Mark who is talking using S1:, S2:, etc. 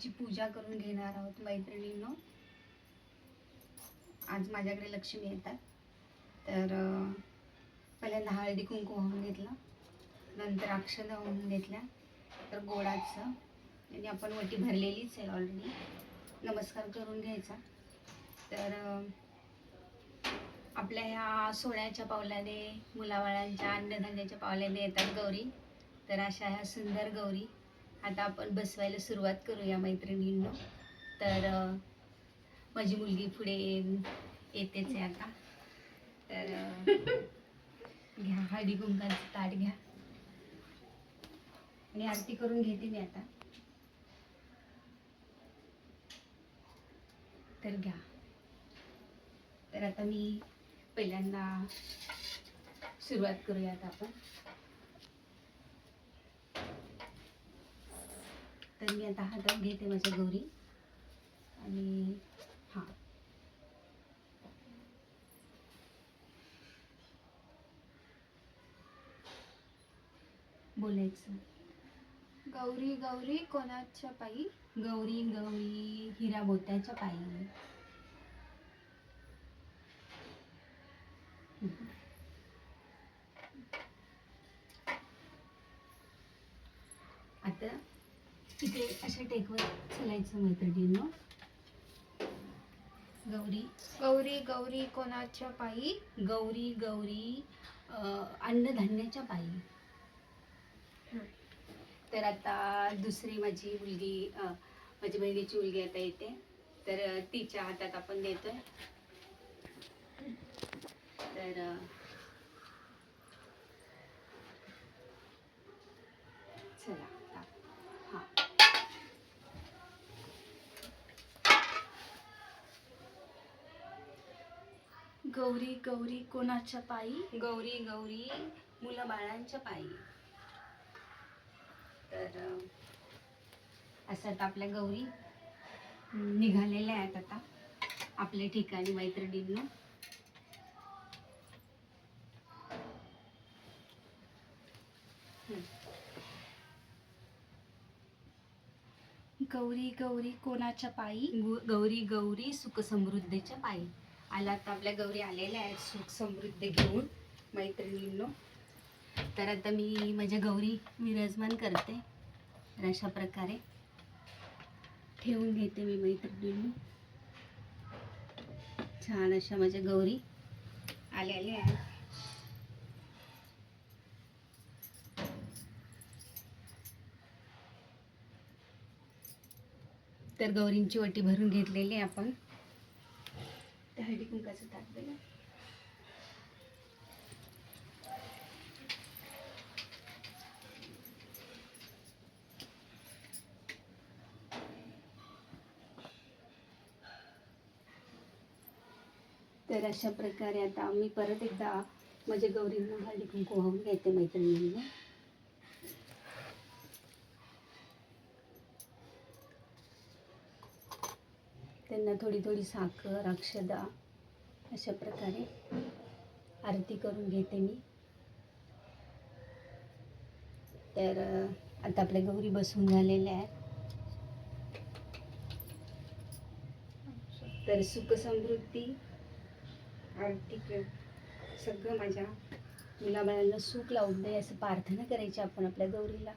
S1: ची पूजा करून घेणार आहोत मैत्रिणींनो. आज माझ्याकडे लक्ष्मी येतात. तर पहिल्यांदा हळदी कुंकू वाहून घेतलं. नंतर अक्षदा वाहून घेतल्या. तर गोडाचं. आणि आपण वटी भरलेलीच आहे ऑलरेडी नमस्कार करून घ्यायचा. तर आपल्या ह्या सोन्याच्या पावलाने मुलाबाळांच्या अन्नधान्याच्या पावलाने येतात गौरी. तर अशा ह्या सुंदर गौरी. आता आपण बसवायला सुरुवात करूया मैत्रिणींनो. तर माझी मुलगी पुढे येतेच आहे आता. तर घ्या हळदी कुंकाचं ताट घ्या. आणि आरती करून घेते मी आता. तर घ्या. तर आता मी पहिल्यांदा सुरुवात करूयात आपण. तर मी आता हातात घेते माझ्या गौरी आणि हां. बोलायचं.
S2: गौरी गौरी कोणाच्या पायी?
S1: गौरी गौरी हिरा मोत्याच्या पायी. आता इथे अशा टेकवर चलायचं मैत्रिणींनो. गौरी.
S2: गौरी गौरी कोणाच्या पायी?
S1: गौरी गौरी अन्नधान्याच्या पायी. तर आता दुसरी माझी मुलगी माझी बहिणीची मुलगी आता येते. तर तिच्या हातात आपण देतोय. तर चला आता. हा
S2: गौरी गौरी कोणाच्या पायी?
S1: गौरी गौरी मुलं बाळांच्या पायी. तर असं आता आपल्या गौरी निघालेल्या आहेत आता. आपल्या ठिकाणी मैत्रिणींनो.
S2: गौरी गौरी कोणाच्या पायी?
S1: गौरी गौरी सुख समृद्धीच्या पायी. आला आता आपल्या गौरी आलेल्या आहेत सुख समृद्धी घेऊन मैत्रिणींनो. तर आता मी माझ्या गौरी विराजमान करते. तर अशा प्रकारे ठेवून घेते मी मैत्रिणींनो. छान अशा माझ्या गौरी आलेल्या आहेत. तर गौरींची वटी भरून घेतलेली आहे आपण. त्या हळदी कुंकाचं ताट तर अशा प्रकारे आता मी परत एकदा माझ्या गौरींना हळदी कुंकू वाहून घेते मैत्रिणींना. त्यांना थोडी थोडी साखर अक्षदा अशा प्रकारे आरती करून घेते मी. तर आता आपल्या गौरी बसून झालेल्या आहेत. तर सुख समृद्धी सगळं माझ्या मुलाबाळांना सुख लावून दे असं प्रार्थना करायची आपण आपल्या गौरीला.